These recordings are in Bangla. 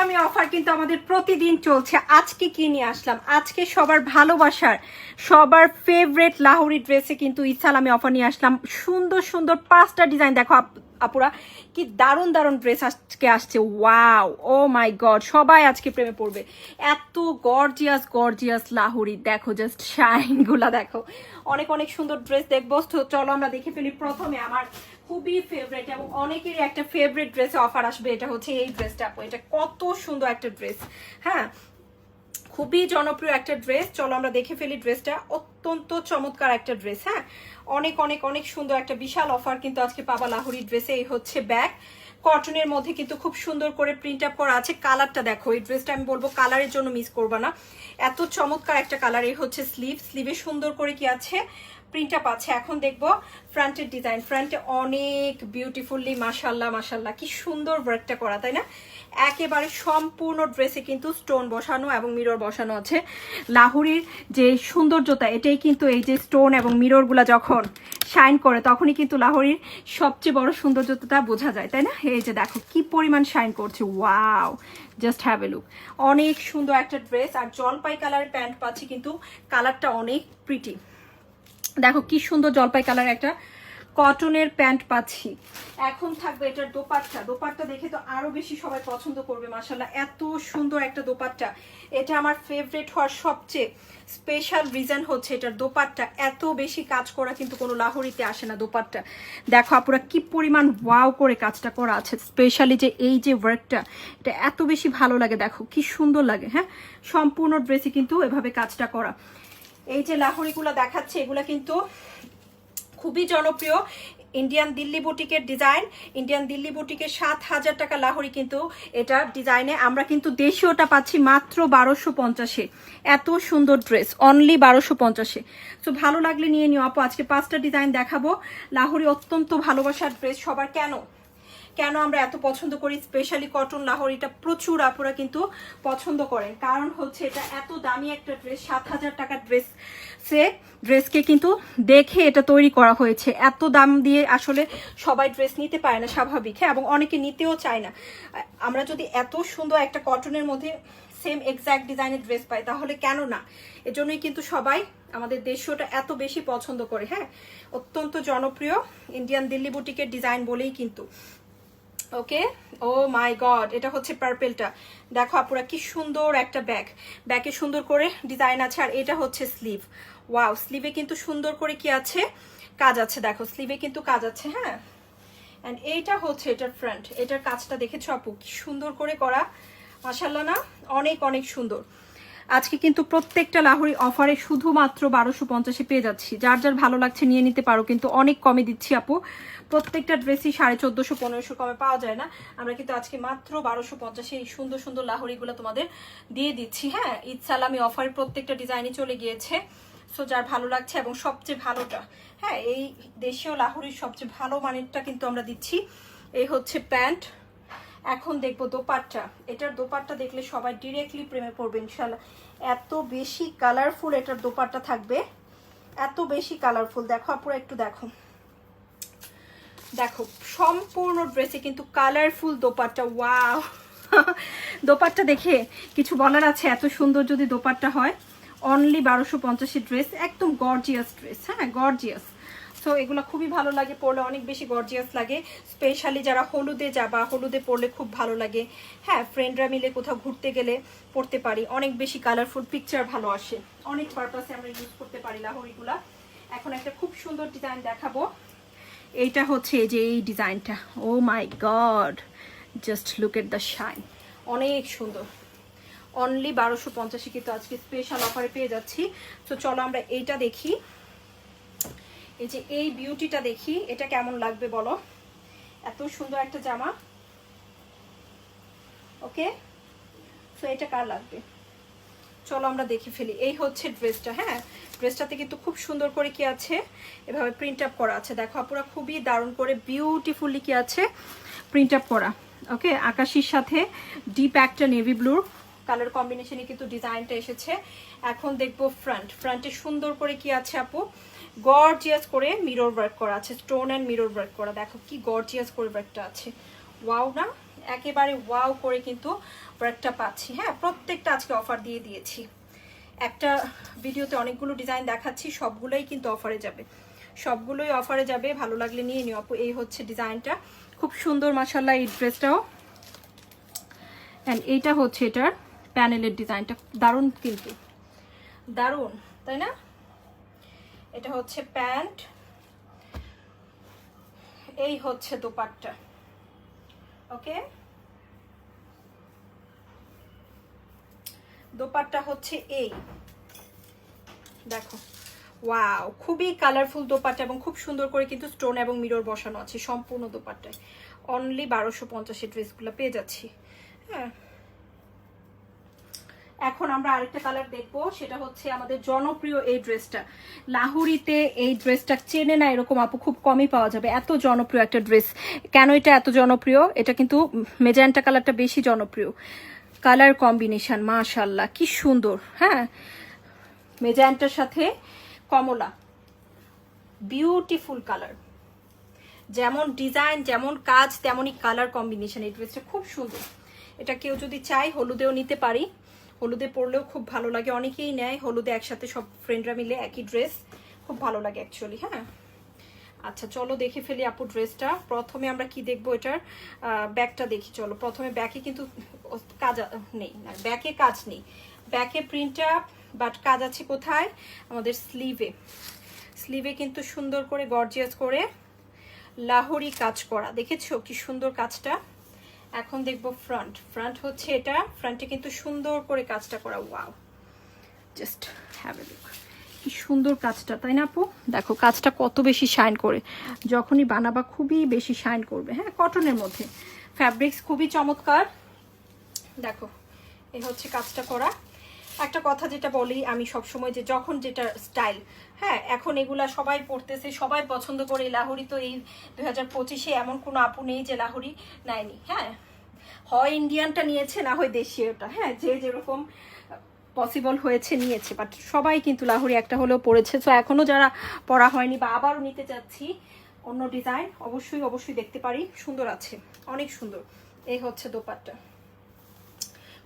সালামি অফার কিন্তু আমাদের প্রতিদিন চলছে। আজকে কি নিয়ে আসলাম? আজকে সবার ভালোবাসার, সবার ফেভারেট লাহোরি ড্রেসে কিন্তু ঈদ সালামি অফার নিয়ে আসলাম। সুন্দর সুন্দর পাঁচটা ডিজাইন দেখো আপ- আপুরা, কি দারুণ দারুণ ড্রেস আজকে আসছে। ওয়াও ও মাই গড সবাই আজকে প্রেমে পড়বে। এত গর্জিয়াস গর্জিয়াস লাহোরি। দেখো জাস্ট শাইনগুলা দেখো। অনেক অনেক সুন্দর ড্রেস দেখব। চলো আমরা দেখে ফেলি প্রথমে আমার খুবই ফেভারিট এবং অনেকেরই একটা ফেভারিট ড্রেসে অফার আসবে। এটা হচ্ছে এই ড্রেসটা আপু। এটা কত সুন্দর একটা ড্রেস হ্যাঁ? খুবই জনপ্রিয় একটা ড্রেস চলো আমরা দেখে ফেলি ড্রেসটা অত্যন্ত চমৎকার একটা ড্রেস হ্যাঁ? অনেক অনেক অনেক সুন্দর একটা বিশাল অফার কিন্তু আজকে পাবা লাহুরি ড্রেসে এই হচ্ছে ব্যাগ। কটনের মধ্যে কিন্তু খুব সুন্দর করে প্রিন্ট আপ করা আছে। কালারটা দেখো, এই ড্রেসটা আমি বলব কালারের জন্য মিস করবা না। এত চমৎকার একটা কালার এই হচ্ছে স্লিভ স্লিভে সুন্দর করে কি আছে? প্রিন্ট আপ আছে। এখন দেখব ফ্রন্টের ডিজাইন ফ্রন্টে অনেক বিউটিফুললি মাসাল্লাহ মাসাল্লাহ কি সুন্দর ওয়ার্কটা করা, তাই না? একেবারে সম্পূর্ণ ড্রেসে কিন্তু স্টোন বসানো এবং মিরর বসানো আছে। লাহুরির যে সৌন্দর্যতা, এটাই কিন্তু এই যে স্টোন এবং মিররগুলা যখন শাইন করে, তখনই কিন্তু লাহোরির সবচেয়ে বড় সৌন্দর্যতা বোঝা যায়, তাই না? এই যে দেখো, কি পরিমাণ শাইন করছে। Wow just have a look অনেক সুন্দর একটা ড্রেস আর জলপাই কালারের প্যান্ট পাচ্ছি কিন্তু কালারটা অনেক প্রিটি দেখো কি সুন্দর জলপাই কালার একটা কটনের প্যান্ট পাচ্ছি। এখন থাকবে এটার দোপাট্টা। দোপাট্টা দেখে তো আরও বেশি সবাই পছন্দ করবে মাসাল্লাহ এত সুন্দর একটা দোপাট্টা। এটা আমার ফেভারিট হওয়ার সবচেয়ে স্পেশাল রিজন হচ্ছে এটার দোপাট্টা। এত বেশি কাজ করা কিন্তু কোনো লাহোরিতে আসে না দোপাট্টা। দেখো আপুরা, কি পরিমাণ ওয়াও করে কাজটা করা আছে স্পেশালি যে এই যে ওয়ার্কটা এটা এত বেশি ভালো লাগে, দেখো। কি সুন্দর লাগে হ্যাঁ? সম্পূর্ণ ড্রেসে কিন্তু এভাবে কাজটা করা। এই যে লাহোরিগুলো দেখাচ্ছে, এগুলো কিন্তু খুবই জনপ্রিয়। ইন্ডিয়ান দিল্লি বুটিকের ডিজাইন ইন্ডিয়ান দিল্লি বুটিকের সাত হাজার টাকা লাহোরি কিন্তু এটা ডিজাইনে আমরা কিন্তু দেশীয়টা পাচ্ছি মাত্র বারোশো পঞ্চাশে। এত সুন্দর ড্রেস অনলি বারোশো পঞ্চাশে। তো ভালো লাগলে নিয়ে নিও। আপু, আজকে পাঁচটা ডিজাইন দেখাবো। লাহোরি অত্যন্ত ভালোবাসার ড্রেস সবার কেন? কেন আমরা এত পছন্দ করি? স্পেশালি কটন লাহোরিটা প্রচুর আপুরা কিন্তু পছন্দ করেন। কারণ হচ্ছে এটা এত দামি একটা ড্রেস সাত হাজার টাকার ড্রেস সে ড্রেসকে কিন্তু দেখে এটা তৈরি করা হয়েছে। এত দাম দিয়ে আসলে সবাই ড্রেস নিতে পারে না স্বাভাবিক হ্যাঁ? এবং অনেকে নিতেও চায় না। আমরা যদি এত সুন্দর একটা কটনের মধ্যে সেম এক্স্যাক্ট ডিজাইনের ড্রেস পাই, তাহলে কেন না? এজন্যই কিন্তু সবাই আমাদের দেশীয়টা এত বেশি পছন্দ করে হ্যাঁ? অত্যন্ত জনপ্রিয় ইন্ডিয়ান দিল্লি বুটিকের ডিজাইন বলেই কিন্তু। ওকে? ও মাই গড এটা হচ্ছে পার্পেলটা দেখো আপুরা, কি সুন্দর একটা ব্যাগ ব্যাগে সুন্দর করে ডিজাইন আছে, আর এটা হচ্ছে স্লিভ ওয়াও স্লিভে কিন্তু সুন্দর করে কি আছে? কাজ আছে, দেখো স্লিভে কিন্তু কাজ আছে হ্যাঁ? অ্যান্ড এইটা হচ্ছে এটার ফ্রন্ট এটার কাজটা দেখেছ আপু? কি সুন্দর করে করা। মাসাল্লাহ না? অনেক অনেক সুন্দর। আজকে কিন্তু প্রত্যেকটা লাহোরি অফারে শুধুমাত্র বারোশো পঞ্চাশে পেয়ে যাচ্ছি। যার যার ভালো লাগছে নিয়ে নিতে পারো, কিন্তু অনেক কমে দিচ্ছি আপু। প্রত্যেকটা ড্রেসই সাড়ে চোদ্দোশো, পনেরোশো কমে পাওয়া যায় না। আমরা কিন্তু আজকে মাত্র বারোশো পঞ্চাশে এই সুন্দর সুন্দর লাহোরিগুলো তোমাদের দিয়ে দিচ্ছি হ্যাঁ? ঈদ সালামি অফারে প্রত্যেকটা ডিজাইনই চলে গিয়েছে। সো যার ভালো লাগছে এবং সবচেয়ে ভালোটা হ্যাঁ? এই দেশীয় লাহোরির সবচেয়ে ভালো মানেরটা কিন্তু আমরা দিচ্ছি। এই হচ্ছে প্যান্ট এখন দেখব দোপাট্টা। এটার দোপাট্টা দেখলে সবাই ডিরেক্টলি প্রেমে পড়বে ইনশাল্লাহ এত বেশি কালারফুল এটার দোপাট্টা থাকবে। এত বেশি কালারফুল দেখো আপুরা, একটু দেখো। দেখো, সম্পূর্ণ ড্রেসে কিন্তু কালারফুল দোপাট্টা। ওয়াও দোপাট্টা দেখে কিছু বলার আছে? এত সুন্দর যদি দোপাট্টা হয়। অনলি বারোশো পঞ্চাশের ড্রেস একদম গর্জিয়াস ড্রেস হ্যাঁ? গর্জিয়াস সো এগুলো খুবই ভালো লাগে, পরলে অনেক বেশি গর্জিয়াস লাগে। স্পেশালি যারা হলুদে যাবা হলুদে পরলে খুব ভালো লাগে। হ্যাঁ ফ্রেন্ডরা মিলে কোথাও ঘুরতে গেলে পড়তে পারি। অনেক বেশি কালারফুল পিকচার ভালো আসে। অনেক পারপাসে আমরা ইউজ করতে পারি লাহরিগুলা। এখন একটা খুব সুন্দর ডিজাইন দেখাবো। এইটা হচ্ছে যে এই ডিজাইনটা ও my god just look at the shine অনেক সুন্দর। অনলি বারোশো পঞ্চাশে কিন্তু আজকে স্পেশাল অফারে পেয়ে যাচ্ছি। তো চলো আমরা এইটা দেখি। এই যে এই বিউটিটা দেখি, এটা কেমন লাগবে বলো? এত সুন্দর একটা জামা। ওকে তো এটা কার লাগবে? চলো আমরা দেখে ফেলি। এই হচ্ছে ড্রেসটা হ্যাঁ? ড্রেসটাতে কিন্তু খুব সুন্দর করে কি আছে? এভাবে প্রিন্ট আপ করা আছে। দেখো, আপুরা খুবই দারুণ করে বিউটিফুলি কি আছে? প্রিন্ট আপ করা। ওকে আকাশির সাথে ডিপ একটা নেভি ব্লুর কালার কম্বিনেশনে কিন্তু ডিজাইনটা এসেছে। এখন দেখব ফ্রন্ট ফ্রন্টে সুন্দর করে কি আছে, আপু? গর্জিয়াস করে মিরর ওয়ার্ক করা আছে স্টোন অ্যান্ড মিরর ওয়ার্ক করা। দেখো কি গর্জিয়াস করে ওয়ার্কটা আছে। ওয়াও না? একেবারে ওয়াও করে কিন্তু প্রোডাক্টটা পাচ্ছি। হ্যাঁ প্রত্যেকটা আজকে অফার দিয়ে দিয়েছি। একটা ভিডিওতে অনেকগুলো ডিজাইন দেখাচ্ছি, সবগুলোই কিন্তু অফারে যাবে। সবগুলোই অফারে যাবে, ভালো লাগলে নিয়ে নিও আপু। এই হচ্ছে ডিজাইনটা খুব সুন্দর মাসাল্লাহ এই ড্রেসটাও অ্যান্ড এইটা হচ্ছে এটার প্যানেলের ডিজাইনটা দারুণ কিন্তু। দারুণ, তাই না? এটা হচ্ছে প্যান্ট। এই হচ্ছে দোপাট্টা। ওকে? দোপাট্টা হচ্ছে এই। দেখো। ওয়াও, খুবই কালারফুল দোপাট্টা এবং খুব সুন্দর করে কিন্তু স্টোন এবং মিরর বসানো আছে সম্পূর্ণ দোপাট্টায়। অনলি বারোশো পঞ্চাশের ড্রেসগুলো পেয়ে যাচ্ছি। হ্যাঁ। এখন আমরা আরেকটা কালার দেখব, সেটা হচ্ছে আমাদের জনপ্রিয় এই ড্রেসটা লাহুরিতে এই ড্রেসটা চেনে না এরকম আপু, খুব কমই পাওয়া যাবে। এত জনপ্রিয় একটা ড্রেস কেন এটা এত জনপ্রিয়? এটা কিন্তু মেজেন্টা কালারটা বেশি জনপ্রিয়। কালার কম্বিনেশন মাশাল্লাহ কি সুন্দর হ্যাঁ? মেজেন্টার সাথে কমলা। বিউটিফুল কালার যেমন ডিজাইন যেমন কাজ, তেমনই কালার কম্বিনেশন এই ড্রেসটা খুব সুন্দর। এটা কেউ যদি চাই হলুদেও নিতে পারি। হলুদে পরলেও খুব ভালো লাগে। অনেকেই নেয় হলুদে একসাথে, সব ফ্রেন্ডরা মিলে একই ড্রেস খুব ভালো লাগে অ্যাকচুয়ালি হ্যাঁ? আচ্ছা চলো দেখে ফেলি আপু ড্রেসটা প্রথমে আমরা কি দেখব এটার? ব্যাকটা দেখি, চলো। প্রথমে ব্যাকে কিন্তু কাজ নেই, না ব্যাকে কাজ নেই। ব্যাকে প্রিন্টটা বাট কাজ আছে কোথায়? আমাদের স্লিভে স্লিভে কিন্তু সুন্দর করে গর্জিয়াস করে লাহোরি কাজ করা। দেখেছ কি সুন্দর কাজটা? এখন দেখব ফ্রন্ট ফ্রন্ট হচ্ছে এটা। ফ্রন্টে কিন্তু সুন্দর করে কাজটা করা wow just have a look কি সুন্দর কাজটা, তাই না আপু? দেখো, কাজটা কত বেশি শাইন করে। যখনই বানাবা খুবই বেশি শাইন করবে হ্যাঁ? কটনের মধ্যে। ফ্যাব্রিক্স খুবই চমৎকার। দেখো, এ হচ্ছে কাজটা করা। একটা কথা যেটা বলি আমি সবসময় যে যখন যেটা স্টাইল হ্যাঁ এখন এগুলা সবাই পড়তেছে, সবাই পছন্দ করে লাহুরি, তো এই দুই হাজার পঁচিশে এমন কোনো আপু নেই যে লাহুরি নেয়নি হ্যাঁ। হয় ইন্ডিয়ানটা নিয়েছে, না হয় দেশীয়টা হ্যাঁ যে যেরকম পসিবল হয়েছে, নিয়েছে। বাট সবাই কিন্তু লাহোরি একটা হলেও পড়েছে। তো এখনও যারা পড়া হয়নি বা আবারও নিতে চাচ্ছি, অন্য ডিজাইন অবশ্যই অবশ্যই দেখতে পারি। সুন্দর আছে, অনেক সুন্দর। এই হচ্ছে দোপাট্টা।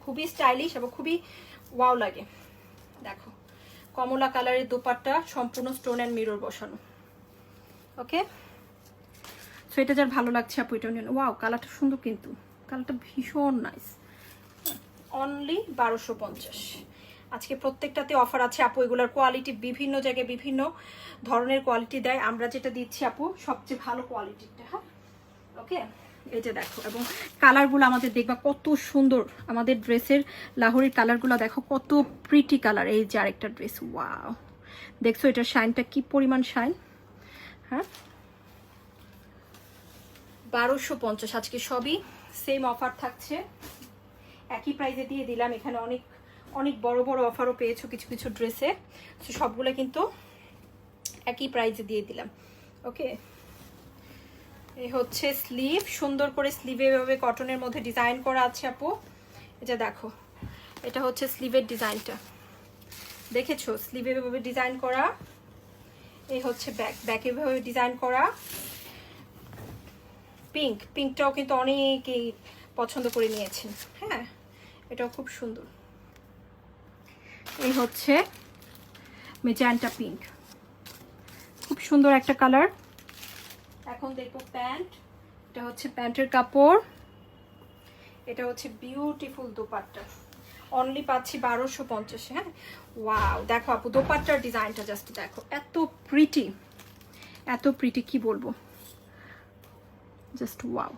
খুবই স্টাইলিশ এবং খুবই ওয়াও লাগে। দেখো, কমলা কালারের দোপাট্টা সম্পূর্ণ স্টোন অ্যান্ড মিরর বসানো। ওকে সো এটা যার ভালো লাগছে আপু, এটা নিন ওয়াও কালারটা সুন্দর কিন্তু। কালারটা ভীষণ নাইস অনলি বারোশো পঞ্চাশ। আজকে প্রত্যেকটাতে অফার আছে আপু, এগুলোর কোয়ালিটি বিভিন্ন জায়গায় বিভিন্ন ধরনের কোয়ালিটি দেয়। আমরা যেটা দিচ্ছি আপু, সবচেয়ে ভালো কোয়ালিটিটা হ্যাঁ? ওকে এই যে দেখো, এবং কালারগুলো আমাদের দেখবা কত সুন্দর। আমাদের ড্রেসের লাহোরের কালারগুলো দেখো কত প্রিটি কালার এই যে আরেকটা ড্রেস ওয়াও দেখছ এটার শাইনটা কি পরিমাণ শাইন হ্যাঁ? বারোশো পঞ্চাশ, আজকে সবই সেম অফার থাকছে। একই প্রাইজে দিয়ে দিলাম, এখানে অনেক অনেক বড় বড় অফারও পেয়েছ কিছু কিছু ড্রেসে সবগুলো কিন্তু একই প্রাইজে দিয়ে দিলাম ওকে এই হচ্ছে স্লিভ সুন্দর করে স্লিভে এভাবে কটনের মধ্যে ডিজাইন করা আছে আপু। এটা দেখো, এটা হচ্ছে স্লিভের ডিজাইনটা দেখেছ? স্লিভে এভাবে ডিজাইন করা। এই হচ্ছে ব্যাক ব্যাক এভাবে ডিজাইন করা। পিঙ্ক পিঙ্কটাও কিন্তু অনেকেই পছন্দ করে নিয়েছেন। হ্যাঁ এটাও খুব সুন্দর। এই হচ্ছে মেজান্টা পিঙ্ক খুব সুন্দর একটা কালার এখন দেখব প্যান্ট। এটা হচ্ছে প্যান্টের কাপড়। এটা হচ্ছে বিউটিফুল দোপাট্টা। অনলি পাচ্ছি বারোশো পঞ্চাশে হ্যাঁ? ওয়াও দেখো আপু, দোপাট্টার ডিজাইনটা জাস্ট দেখো। এত প্রিটি এত প্রিটি কি বলব? Just wow